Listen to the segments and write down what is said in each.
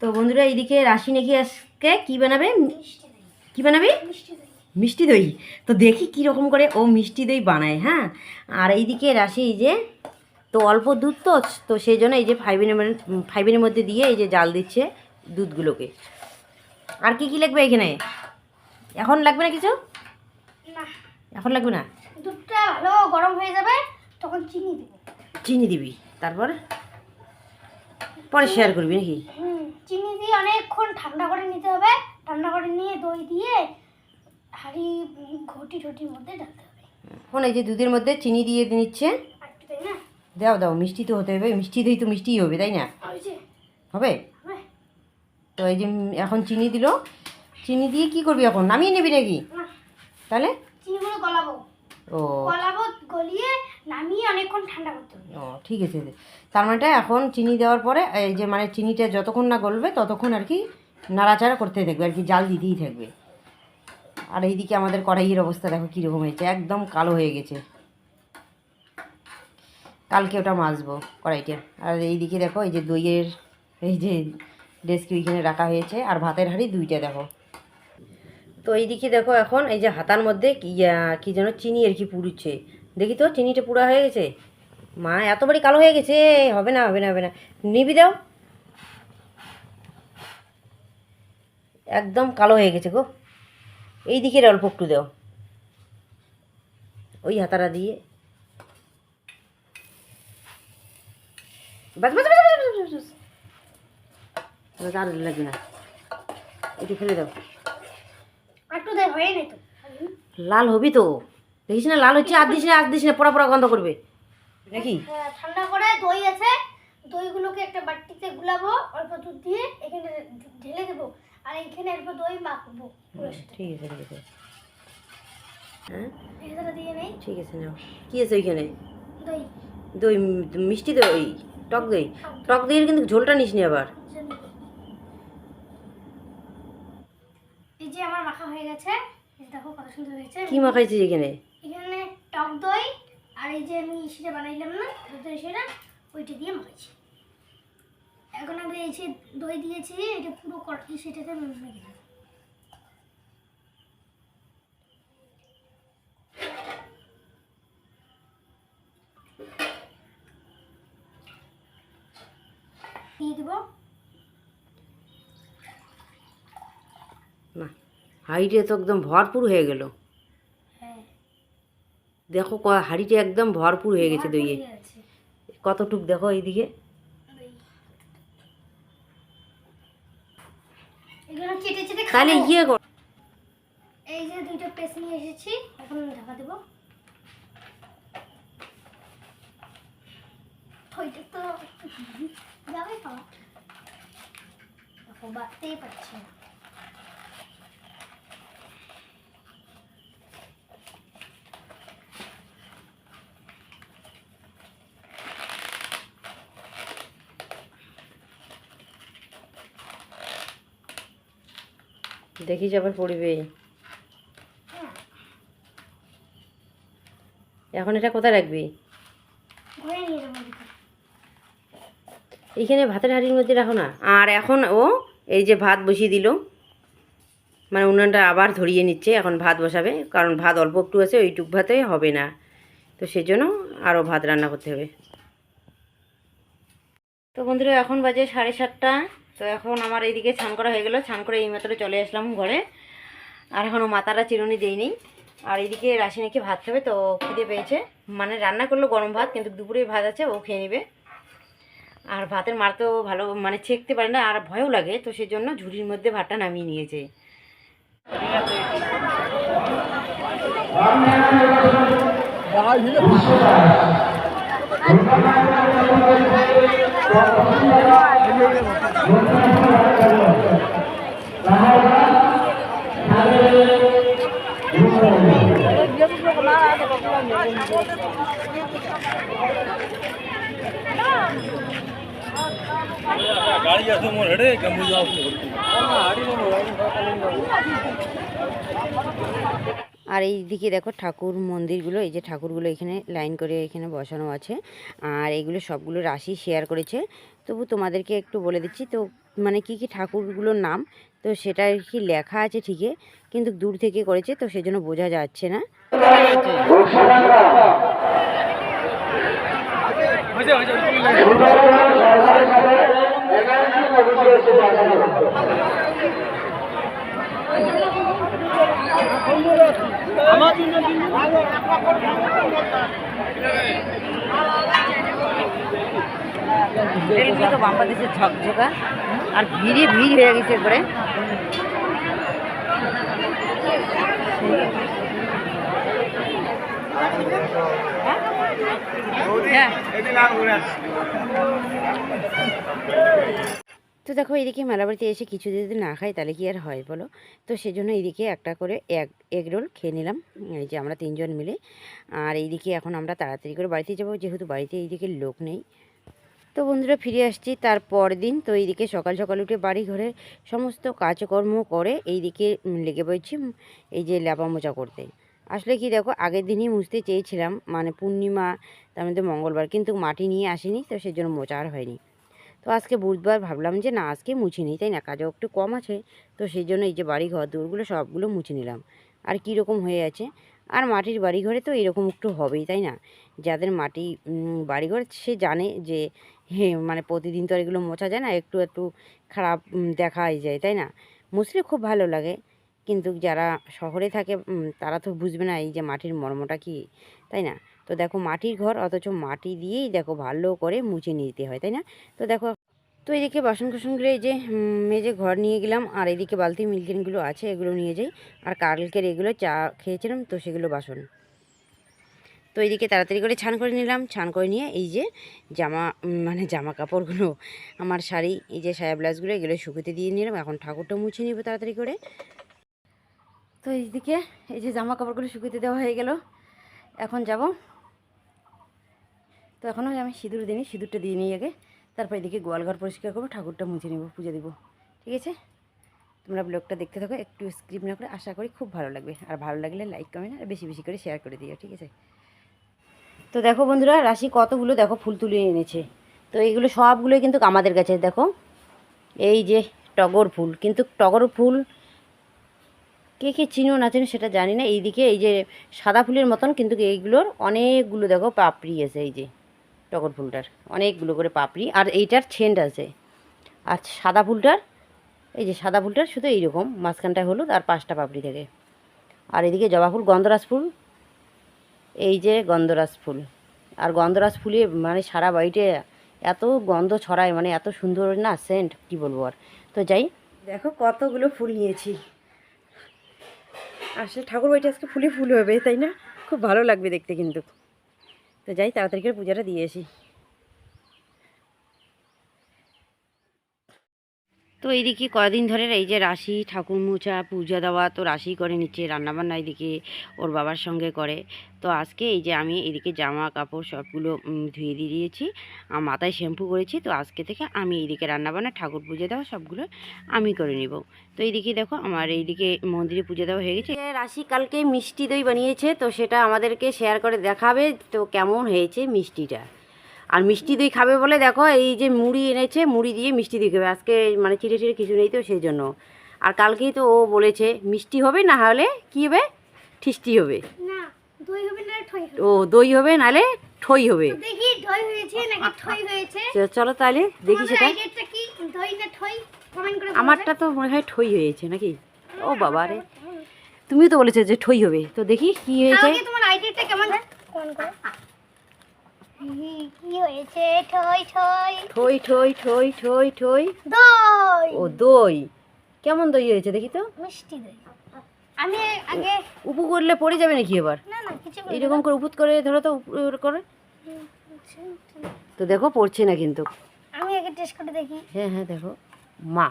তো বন্ধুরা এইদিকে রাশি নাকি আজকে কি বানাবে? কি বানাবি? মিষ্টি দই। তো দেখি কি রকম করে ও মিষ্টি দই বানায় হ্যাঁ? আর এইদিকে রাশি এই যে তো অল্প দুধ তো তো সেই জন্য এই যে ফাইভেনের ফাইভেনের মধ্যে দিয়ে এই যে জাল দিচ্ছে দুধগুলোকে। আর কি কি লাগবে এখানে? এখন লাগবে না কিছু? না। এখন লাগবে না? দুধটা ভালো গরম হয়ে যাবে তখন চিনি দেবো। চিনি দিবি। তারপর? পরে শেয়ার করবি নাকি? চিনি দিয়ে অনেকক্ষণ ঠান্ডা করে নিতে হবে। ঠান্ডা করে নিয়ে দই দিয়ে হাঁড়ি ঘটি ঠটির মধ্যে ঢালতে হবে। এখন এই যে দুধের মধ্যে চিনি দিয়ে নিচ্ছে দাও দাও মিষ্টি তো হতে হবে। মিষ্টি দই তো মিষ্টিই হবে তাই না? হবে? হবে। তো এই যে এখন চিনি দিল। চিনি দিয়ে কি করবি এখন? নামিয়ে নিবি নাকি? তাহলে? চিনিগুলো গলাবো। ও। গলাবো গলিয়ে নামিয়ে অনেকক্ষণ ঠান্ডা করতে হবে। ও, ঠিক আছে। তার মানেটা এখন চিনি দেওয়ার পরে, এই যে মানে চিনিটা যতক্ষণ না গলবে, ততক্ষণ আর কি নাড়াচাড়া করতে থাকবে আর কি জাল দিতেই থাকবে। আর এইদিকে আমাদের কড়াইয়ের অবস্থা দেখো কীরকম হয়েছে, একদম কালো হয়ে গেছে। কালকে ওটা মাজবো কড়াইটা আর এইদিকে দেখো, এই যে দইয়ের, এই যে ডেস্কি ওইখানে রাখা হয়েছে, আর ভাতের হাঁড়ি দুইটা দেখো। তো এইদিকে দেখো এখন, এই যে হাতার মধ্যে কি যেন চিনি আর কি পুড়ছে। দেখি তো চিনিটা পুরা হয়ে গেছে। মা এত বাড়ি কালো হয়ে গেছে হবে না হবে না হবে না। নিবি দাও। একদম কালো হয়ে গেছে গো। এই দিকের অল্প একটু দাও। ওই হাতারা দিয়ে। বাস বাস বাস বাস, বাস, বাস, বাস। বাস, আর লাগবে না। একটু ফেলে দাও। একটু দেয় হয়ে তো। লাল হবি তো। দেখিস না লাল হচ্ছে আর দিস না আর দিস না পোড়া পোড়া গন্ধ করবে। নাকি ঠান্ডা করে দই আছে দইগুলোকে একটা বাটিতে গুলাবো অল্প দুধ দিয়ে এখানে ঢেলে দেবো আর এখানে অল্প দই মাখবো ঠিক আছে ঠিক আছে। হ্যাঁ? ঠিক আছে নাও। কি আছে ওইখানে? দই। দই মিষ্টি দই টক দই। টক দইয়ের কিন্তু ঝোলটা নিস নি আবার। এই যে আমার মাখা হয়ে গেছে এই দেখো কত সুন্দর হয়েছে। কি মাখাইছিস এখানে? টক দই, আর এই যে আমি সেটা বানাইলাম না দুধের সেটা, ওইটা দিয়ে মাখাইছি এখন আমি এই যে দই দিয়েছি, এটা পুরো কটকি সেটাতে মেখে দেবো। না হাঁড়িটা তো একদম ভরপুর হয়ে গেল। দেখো ক- হাঁড়িটা একদম ভরপুর হয়ে গেছে দইয়ে। কতটুক দেখো এইদিকে? তাহলে ইয়ে কর। এই যে দুইটা পেস্ট নিয়ে এসেছি এখন ঢাকা দেবো। তো যাবে দেখো বাড়তেই পারছি না। দেখিস আবার পড়বে। এখন এটা কোথায় রাখবি। এইখানে ভাতের হাঁড়ির মধ্যে রাখো না। আর এখন ও এই যে ভাত বসিয়ে দিল মানে উনুনটা আবার ধরিয়ে নিচ্ছে এখন ভাত বসাবে কারণ ভাত অল্প একটু আছে ওইটুক ভাতে হবে না। তো সেজন্য আরও ভাত রান্না করতে হবে। তো বন্ধুরা এখন বাজে সাড়ে সাতটা। তো এখন আমার এইদিকে ছান করা হয়ে গেল। ছান করে এই মাত্র চলে আসলাম ঘরে। আর এখনও মাথাটা চিরুনি দেইনি। আর এইদিকে রাসায়নিকে ভাত খাবে, তো খিদে পেয়েছে। মানে রান্না করল গরম ভাত, কিন্তু দুপুরে ভাত আছে, ও খেয়ে নেবে। আর ভাতের মার তো ভালো মানে ছেঁকতে পারে না, আর ভয়ও লাগে, তো সেই জন্য ঝুড়ির মধ্যে ভাতটা নামিয়ে নিয়েছে। ગાડી જશું મોર હેડે ગમું જાવ છું আর এই দিকে দেখো ঠাকুর মন্দিরগুলো, এই যে ঠাকুরগুলো এখানে লাইন করে এখানে বসানো আছে। আর এইগুলো সবগুলো রাশি শেয়ার করেছে। তবু তোমাদেরকে একটু বলে দিচ্ছি, তো মানে কি কি ঠাকুরগুলোর নাম, তো সেটা আর কি লেখা আছে ঠিকই, কিন্তু দূর থেকে করেছে, তো সেজন্য বোঝা যাচ্ছে না। হয়েছে তো বাম্পা দিচ্ছে ঝকঝকা আর ভিড়ে ভিড় হয়ে গেছে একবারে হ্যাঁ? তো দেখো এদিকে মেলাবাড়িতে এসে কিছু যদি না খাই তাহলে কি আর হয় বলো? তো সেজন্য এইদিকে একটা করে এক এগ রোল খেয়ে নিলাম। এই যে আমরা তিনজন মিলে। আর এইদিকে এখন আমরা তাড়াতাড়ি করে বাড়িতে যাব, যেহেতু বাড়িতে এইদিকে লোক নেই। তো বন্ধুরা ফিরে আসছি তারপর দিন। তো এইদিকে সকাল সকাল উঠে বাড়ি ঘরে সমস্ত কাজকর্ম করে এইদিকে লেগে পড়ছি এই যে ল্যাপা মোচা করতে। আসলে কি দেখো, আগের দিনই মুছতে চেয়েছিলাম। মানে পূর্ণিমা, তার মধ্যে মঙ্গলবার, কিন্তু মাটি নিয়ে আসিনি, তো সেজন্য মোচা আর হয়নি। তো আজকে বুধবার ভাবলাম যে না আজকে মুছে নিই, তাই না? কাজও একটু কম আছে। তো সেই জন্য এই যে বাড়ি ঘর দূরগুলো সবগুলো মুছে নিলাম। আর কী রকম হয়ে আছে? আর মাটির বাড়ি ঘরে তো এরকম একটু হবেই, তাই না? যাদের মাটি বাড়িঘর সে জানে যে মানে প্রতিদিন তো এগুলো মোছা যায় না, একটু একটু খারাপ দেখাই যায়, তাই না? মুছলে খুব ভালো লাগে। কিন্তু যারা শহরে থাকে তারা তো বুঝবে না এই যে মাটির মর্মটা কি, তাই না? তো দেখো মাটির ঘর, অথচ মাটি দিয়েই দেখো ভালো করে মুছে নিতে হয়, তাই না? তো দেখো, তো এদিকে বাসন কোসনগুলো এই যে মেজে ঘর নিয়ে গেলাম, আর এদিকে বালতি মিল্কিনগুলো আছে, এগুলো নিয়ে যাই। আর কালকের এগুলো চা খেয়েছিলাম, তো সেগুলো বাসন। তো এইদিকে তাড়াতাড়ি করে ছান করে নিলাম, ছান করে নিয়ে এই যে জামা মানে জামা কাপড়গুলো আমার শাড়ি, এই যে সায়া ব্লাউজগুলো এগুলো শুকোতে দিয়ে নিলাম, এখন ঠাকুরটা মুছে নিব তাড়াতাড়ি করে। তো এইদিকে এই যে জামা কাপড়গুলো শুকোতে দেওয়া হয়ে গেল, এখন যাব তো এখনও আমি সিঁদুর দিইনি সিঁদুরটা দিয়ে নিই আগে। তারপর এদিকে গোয়ালঘর পরিষ্কার করব, ঠাকুরটা মুছে নেব, পুজো দেবো। ঠিক আছে? তোমরা ব্লগটা দেখতে থাকো, একটু স্ক্রিপ্ট না করে আশা করি খুব ভালো লাগবে। আর ভালো লাগলে লাইক, কমেন্ট আর বেশি বেশি করে শেয়ার করে দিও, ঠিক আছে? তো দেখো বন্ধুরা, রাশি কতগুলো দেখো ফুল তুলে এনেছে। তো এইগুলো সবগুলোই কিন্তু আমাদের কাছে, দেখো। এই যে টগর ফুল, কিন্তু টগর ফুল কে কে চিনো না চিনো সেটা জানি না। এইদিকে এই যে সাদা ফুলের মতন কিন্তু এইগুলোর অনেকগুলো দেখো পাপড়ি আছে, এই যে। টগর ফুলটার, অনেকগুলো করে পাপড়ি। আর এইটার ছেন্ট আছে। আর সাদা ফুলটার, এই যে সাদা ফুলটার শুধু এইরকম মাঝখানটা হলুদ আর পাঁচটা পাপড়ি থাকে। আর এদিকে জবা ফুল, গন্ধরাজ ফুল। এই যে গন্ধরাজ ফুল। আর গন্ধরাজ ফুলে মানে সারা বাড়িতে এত গন্ধ ছড়ায় মানে এত সুন্দর না সেন্ট কি বলব আর। তো যাই, দেখো কতগুলো ফুল নিয়েছি। আসলে ঠাকুর বাড়িটা আজকে ফুলে ফুল হবে, তাই না? খুব ভালো লাগবে দেখতে কিন্তু। তো যাই তাড়াতাড়ি করে পূজাটা দিয়ে আসি। তো এইদিকে কদিন ধরে এই যে রাশি ঠাকুর মোছা পূজা দেওয়া তো রাশি করে নিচ্ছে, রান্নাবান্না এইদিকে ওর বাবার সঙ্গে করে। তো আজকে এই যে আমি এদিকে জামা কাপড় সবগুলো ধুয়ে দিয়ে দিয়েছি, আর মাথায় শ্যাম্পু করেছি, তো আজকে থেকে আমি এইদিকে রান্নাবান্না, ঠাকুর পুজো দেওয়া সবগুলো আমি করে নিব। তো এইদিকে দেখো আমার এইদিকে মন্দিরে পুজো দেওয়া হয়ে গেছে। রাশি কালকে মিষ্টি দই বানিয়েছে, তো সেটা আমাদেরকে শেয়ার করে দেখাবে, তো কেমন হয়েছে মিষ্টিটা? আর মিষ্টি দই খাবে বলে দেখো এই যে মুড়ি এনেছে মুড়ি দিয়ে মিষ্টি দই খাবে। আজকে মানে চিড়ে চিড়ে কিছু নেই তো সেই জন্য আর কালকেই তো ও বলেছে মিষ্টি হবে না হলে কী হবে? ঠিস্টি হবে। না দই হবে না ঠই হবে। ও দই হবে নালে ঠই হবে। তো দেখি দই হয়েছে নাকি ঠই হয়েছে? চ- চলো তাহলে দেখি সেটা। আইডিয়াটা কি? দই না ঠই? কমেন্ট করে আমারটা তো মনে হয় ঠই হয়েছে নাকি? ও বাবা রে। তুমিও তো বলেছ যে ঠই হবে। তো দেখি কি হয়েছে। তোমার আইডিয়াটা কেমন? কি হয়েছে ঠই ঠই। ঠই ঠই ঠই ঠই ঠই। দই। ও দই। কেমন দই হয়েছে দেখি তো? মিষ্টি দই। আমি আগে উপু করলে পড়ে যাবে নাকি এবার? না না কিছু এইরকম করে উপুত করে ধরো তো উপর করে। তো দেখো পড়ছে না কিন্তু। আমি আগে টেস্ট করে দেখি। হ্যাঁ হ্যাঁ দেখো। মা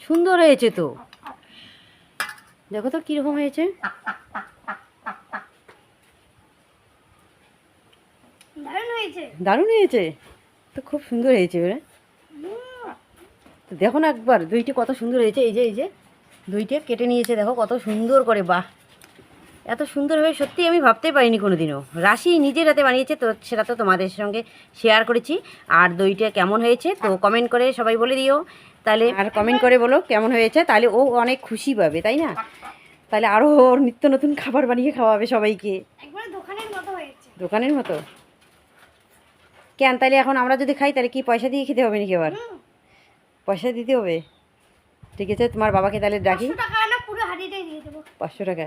সুন্দর হয়েছে তো। দেখো তো কীরকম হয়েছে। দারুণ হয়েছে। তো খুব সুন্দর হয়েছে এবারে তো দেখো না একবার দইটি কত সুন্দর হয়েছে। এই যে এই যে দইটা কেটে নিয়েছে দেখো কত সুন্দর করে বাহ। এত সুন্দর হয়ে সত্যি আমি ভাবতেই পারিনি কোনোদিনও। রাশি নিজের হাতে বানিয়েছে তো সেটা তো তোমাদের সঙ্গে শেয়ার করেছি। আর দইটা কেমন হয়েছে তো কমেন্ট করে সবাই বলে দিও। তাহলে আর কমেন্ট করে বলো কেমন হয়েছে তাহলে ও অনেক খুশি পাবে তাই না? তাহলে আরও ওর নিত্য নতুন খাবার বানিয়ে খাওয়াবে সবাইকে। দোকানের মতো দোকানের মতো? কেন? তাহলে এখন আমরা যদি খাই তাহলে কি পয়সা দিয়ে খেতে হবে নাকি আবার? পয়সা দিতে হবে। ঠিক আছে তোমার বাবাকে তাহলে ডাকি। পাঁচশো টাকা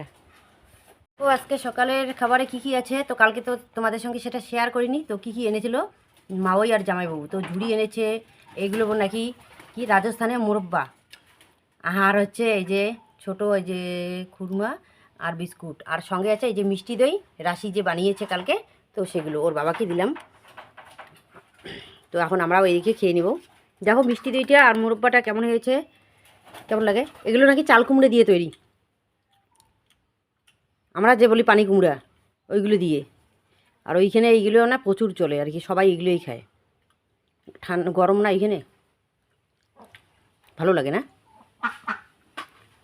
তো আজকে সকালের খাবারে কি কি আছে? তো কালকে তো তোমাদের সঙ্গে সেটা শেয়ার করিনি। তো কি কি এনেছিল? মাওই আর জামাইবাবু। তো ঝুড়ি এনেছে এইগুলো নাকি কি রাজস্থানের মুরব্বা। আর হচ্ছে এই যে ছোট এই যে খুরমা আর বিস্কুট। আর সঙ্গে আছে এই যে মিষ্টি দই রাশি যে বানিয়েছে কালকে তো সেগুলো ওর বাবাকে দিলাম। তো এখন আমরাও এদিকে খেয়ে নিব। দেখো মিষ্টি দইটা আর মুরব্বাটা কেমন হয়েছে? কেমন লাগে? এগুলো নাকি চাল কুমড়ে দিয়ে তৈরি। আমরা যে বলি পানি কুমড়া, ওইগুলো দিয়ে। আর ওইখানে এইগুলো না প্রচুর চলে, আর কি সবাই এগুলোই খায়। ঠান্ডা গরম না এইখানে? ভালো লাগে না?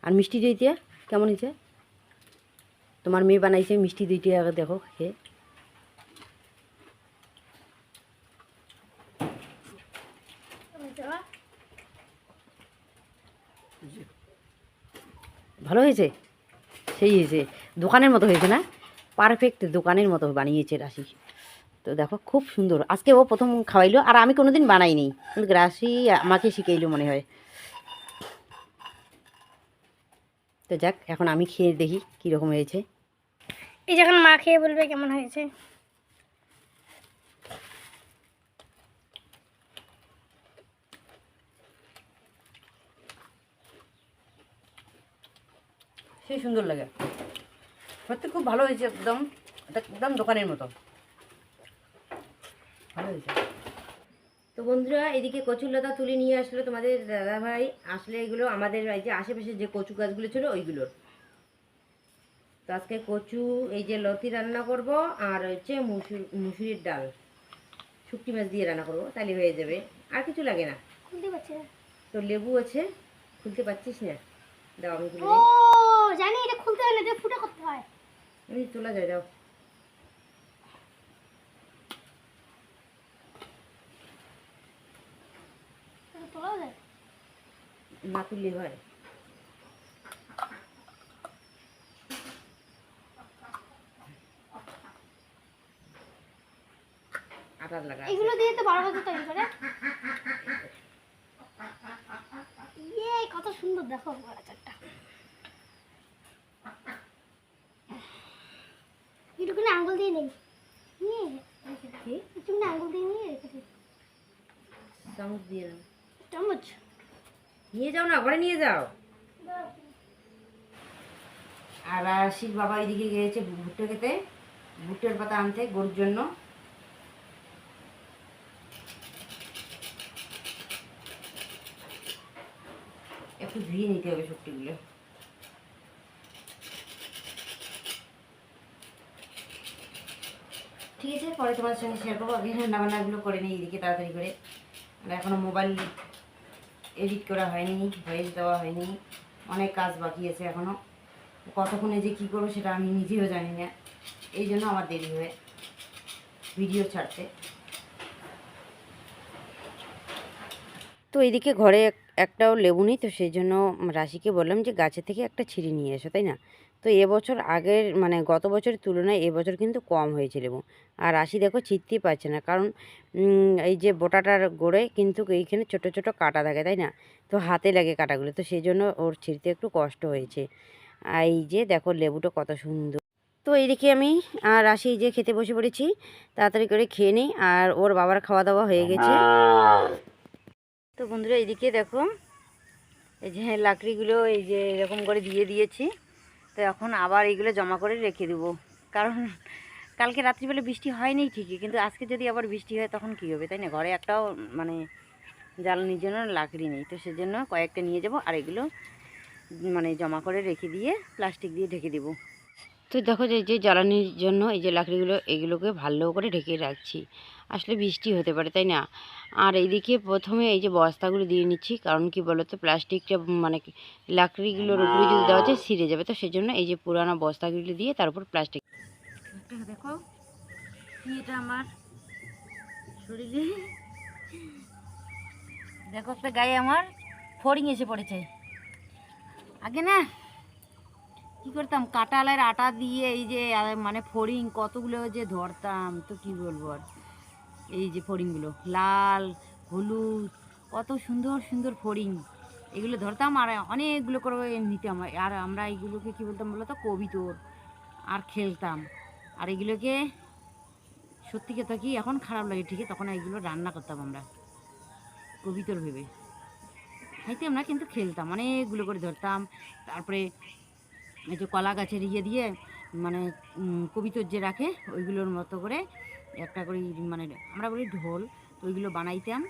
আর মিষ্টি দইটা কেমন হয়েছে? তোমার মেয়ে বানাইছে মিষ্টি দইটা, দেখো খেয়ে। ভালো হয়েছে? সেই হয়েছে দোকানের মতো হয়েছে না? পারফেক্ট দোকানের মতো বানিয়েছে রাশি। তো দেখো, খুব সুন্দর। আজকে ও প্রথম খাওয়াইলো, আর আমি কোনো কোনোদিন বানাইনি। কিন্তু রাশি আমাকে শিখাইলো মনে হয়। তো যাক, এখন আমি খেয়ে দেখি কীরকম হয়েছে। এই যখন মা খেয়ে বলবে কেমন হয়েছে? সেই সুন্দর লাগে। সত্যি খুব ভালো হয়েছে একদম একদম দোকানের মতো। ভালো হয়েছে। তো বন্ধুরা এদিকে কচুর লতা তুলে নিয়ে আসলো তোমাদের দাদা ভাই আসলে এগুলো আমাদের এই যে আশেপাশে যে কচু গাছগুলো ছিল ওইগুলোর। তো আজকে কচু এই যে লতি রান্না করব আর হচ্ছে মুসুর মুসুরির ডাল। শুটকি মাছ দিয়ে রান্না করব তাহলে হয়ে যাবে। আর কিছু লাগে না। খুলতে পারছি না। তো লেবু আছে খুলতে পারছিস না? দাও আমি খুলে। জানি এটা খুলতে হয় না এটা ফুটা করতে হয়। এই তোলা যায় দাও। যায়? না তুললে হয়। আটার লাগা। এগুলো দিয়ে তো বারো বছর তৈরি করে। ইয়ে কত সুন্দর দেখো। আচারটা একটুখানি আঙ্গুল দিয়ে নেই নিয়ে রেখে দাও। কি একটুখানি আঙ্গুল দিয়ে নিয়ে রেখে দিই চামচ দিয়ে নাও চামচ। নিয়ে যাও না ঘরে নিয়ে যাও। আর আশির বাবা এদিকে গিয়েছে ভুট্টা খেতে। ভুট্টার পাতা আনতে গরুর জন্য। একটু ধুয়ে নিতে হবে সবটিগুলো ঠিক আছে পরে তোমার সঙ্গে শেয়ার করব। আগে রান্না বান্নাগুলো করে নিই এদিকে তাড়াতাড়ি করে। আর এখনও মোবাইল এডিট করা হয়নি ভয়েস দেওয়া হয়নি, অনেক কাজ বাকি আছে এখনও কতক্ষণে যে কী করব সেটা আমি নিজেও জানি না। এই জন্য আমার দেরি হয় ভিডিও ছাড়তে। তো এইদিকে ঘরে এক- একটাও লেবু নেই, তো সেই জন্য রাশিকে বললাম যে গাছে থেকে একটা ছিঁড়ে নিয়ে এসো, তাই না? তো এবছর আগের মানে গত বছরের তুলনায় এবছর কিন্তু কম হয়েছে লেবু আর রাশি দেখো ছিঁড়তেই পারছে না। কারণ এই যে বোটাটার গোড়ে কিন্তু এইখানে ছোট ছোট কাটা থাকে, তাই না? তো হাতে লাগে কাটাগুলো, তো সেই জন্য ওর ছিঁড়তে একটু কষ্ট হয়েছে। আর এই যে দেখো লেবুটা কত সুন্দর। তো এইদিকে আমি আর এই যে খেতে বসে পড়েছি, তাড়াতাড়ি করে খেয়ে নিই। আর ওর বাবার খাওয়া দাওয়া হয়ে গেছে। তো বন্ধুরা এইদিকে দেখো, এই যে লাকড়িগুলো এই যে এরকম করে দিয়ে দিয়েছি। তো এখন আবার এইগুলো জমা করে রেখে দেবো। কারণ কালকে রাত্রিবেলা বৃষ্টি হয়নি ঠিকই, কিন্তু আজকে যদি আবার বৃষ্টি হয় তখন কি হবে, তাই না? ঘরে একটাও মানে জ্বালানির জন্য লাকড়ি নেই। তো সেজন্য কয়েকটা নিয়ে যাব আর এগুলো মানে জমা করে রেখে দিয়ে, প্লাস্টিক দিয়ে ঢেকে দেবো। তো দেখো যে যে জ্বালানির জন্য এই যে লাকড়িগুলো, এগুলোকে ভালো করে ঢেকে রাখছি। আসলে বৃষ্টি হতে পারে, তাই না? আর এইদিকে প্রথমে এই যে বস্তাগুলো দিয়ে নিচ্ছি, কারণ কি বলতো, প্লাস্টিকটা মানে লাকড়িগুলোর উপরে যদি দেওয়া যায় ছিঁড়ে যাবে। তো সেজন্য এই যে পুরানো বস্তাগুলো দিয়ে তার উপর প্লাস্টিক দেখো এটা আমার শরীরে? দেখো গায়ে আমার ফড়িং এসে পড়েছে। আগে না কি করতাম? কাঁটালের আটা দিয়ে এই যে মানে ফড়িং কতগুলো যে ধরতাম, তো কি বলব আর? এই যে ফড়িংগুলো, লাল, হলুদ, কত সুন্দর সুন্দর ফড়িং। এগুলো ধরতাম আর অনেকগুলো করে নিতাম। আর আমরা এইগুলোকে কি বলতাম বলো তো কবিতর আর খেলতাম। আর এগুলোকে সত্যি কথা কি, এখন খারাপ লাগে ঠিকই, তখন এইগুলো রান্না করতাম আমরা। কবিতর ভেবে। খাইতাম না, কিন্তু খেলতাম। অনেকগুলো করে ধরতাম। তারপরে এই যে কলা গাছের ইয়ে দিয়ে মানে কবিতর যে রাখে, ওইগুলোর মতো করে একটা করে মানে আমরা বলি ঢোল, তো ওইগুলো বানাইতাম,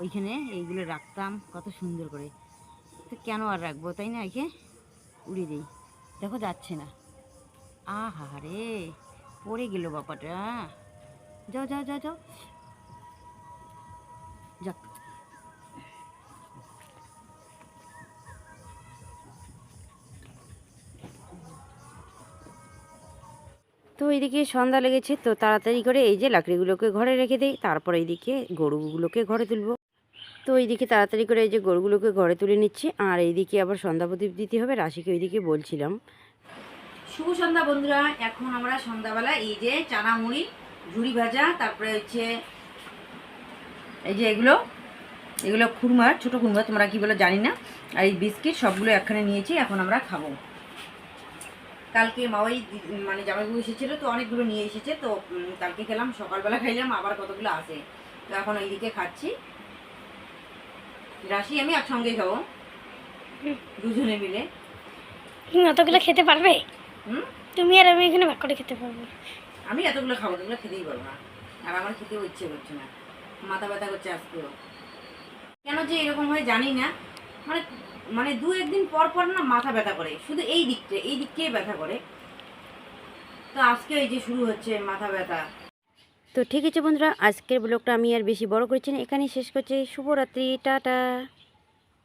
ওইখানে এইগুলো রাখতাম, কত সুন্দর করে। তো কেন আর রাখব, তাই না, একে? উড়িয়ে দিই। দেখো, যাচ্ছে না। আহা রে পড়ে গেল বাবাটা যাও যাও যাও যাও। তো এইদিকে সন্ধ্যা লেগেছে, তো তাড়াতাড়ি করে এই যে লাকড়িগুলোকে ঘরে রেখে দিই, তারপর এইদিকে গরুগুলোকে ঘরে তুলবো। তো এইদিকে তাড়াতাড়ি করে এই যে গরুগুলোকে ঘরে তুলে নিচ্ছি, আর এইদিকে আবার সন্ধ্যা প্রদীপ দিতে হবে, রাশিকে ওইদিকে বলছিলাম। শুভ সন্ধ্যা বন্ধুরা, এখন আমরা সন্ধ্যাবেলা এই যে চানা মুড়ি ঝুড়ি ভাজা, তারপরে হচ্ছে এই যে এগুলো এগুলো খুরমা, ছোটো খুরমা, তোমরা কি বলো জানি না। আর এই বিস্কিট সবগুলো একখানে নিয়েছি, এখন আমরা খাব। কালকে মাওয়াই মানে জামাইবাবু এসেছিল তো অনেকগুলো নিয়ে এসেছে তো কালকে খেলাম সকালবেলা খাইলাম আবার কতগুলো আসে তো এখন এইদিকে খাচ্ছি। রাশি আমি একসঙ্গেই খাব। দুজনে মিলে। অতগুলো খেতে পারবে? হুম? তুমি আর আমি এখানে ভাগ করে খেতে পারব। আমি এতগুলো খাব এগুলো খেতেই পারব না। আর আমার খেতেও ইচ্ছে করছে না। মাথা ব্যথা করছে আজকেও। কেন যে এরকম হয় জানি না। মানে মানে দু একদিন পর পর না মাথা ব্যথা করে। শুধু এই দিকটা, এই দিকটাই ব্যথা করে। তো আজকে এই যে শুরু হচ্ছে মাথা ব্যথা। তো ঠিক আছে বন্ধুরা, আজকের ব্লগটা আমি আর বেশি বড় করছি না, এখানেই শেষ করছি। শুভরাত্রি, টাটা।